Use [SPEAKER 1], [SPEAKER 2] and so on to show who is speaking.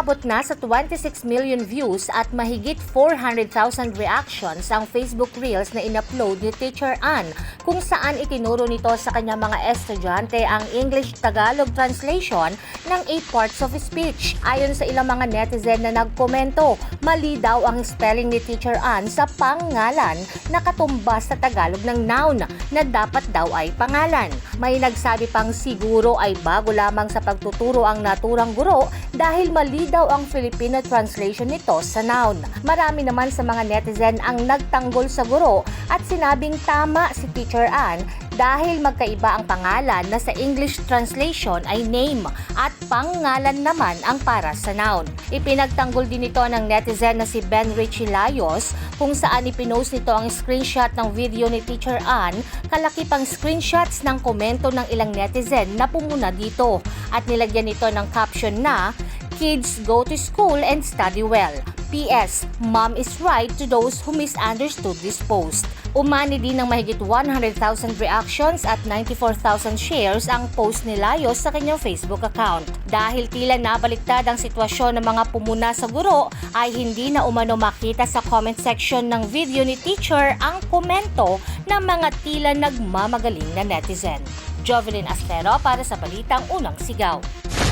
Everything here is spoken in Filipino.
[SPEAKER 1] Umabot na sa 26 million views at mahigit 400,000 reactions ang Facebook Reels na inupload ni Teacher Ann kung saan itinuro nito sa kanyang mga estudyante ang English-Tagalog translation ng 8 parts of speech. Ayon sa ilang mga netizen na nagkomento, mali daw ang spelling ni Teacher Ann sa pangalan na katumbas sa Tagalog ng noun na dapat daw ay pangalan. May nagsabi pang siguro ay bago lamang sa pagtuturo ang naturang guro dahil mali daw ang Filipino translation nito sa noun. Marami naman sa mga netizen ang nagtanggol sa guro at sinabing tama si Teacher Ann dahil magkaiba ang pangalan na sa English translation ay name at pangalan naman ang para sa noun. Ipinagtanggol din ito ng netizen na si Ben Richie Layos kung saan ipinost nito ang screenshot ng video ni Teacher Ann, kalaki pang screenshots ng komento ng ilang netizen na pumuna dito at nilagyan nito ng caption na Kids go to school and study well. P.S. Mom is right to those who misunderstood this post. Umani din ng mahigit 100,000 reactions at 94,000 shares ang post ni Layos sa kanyang Facebook account. Dahil tila nabaliktad ang sitwasyon ng mga pumuna sa guro, ay hindi na umano makita sa comment section ng video ni teacher ang komento ng mga tila nagmamagaling na netizen. Jovelyn Astero para sa Balitang Unang Sigaw.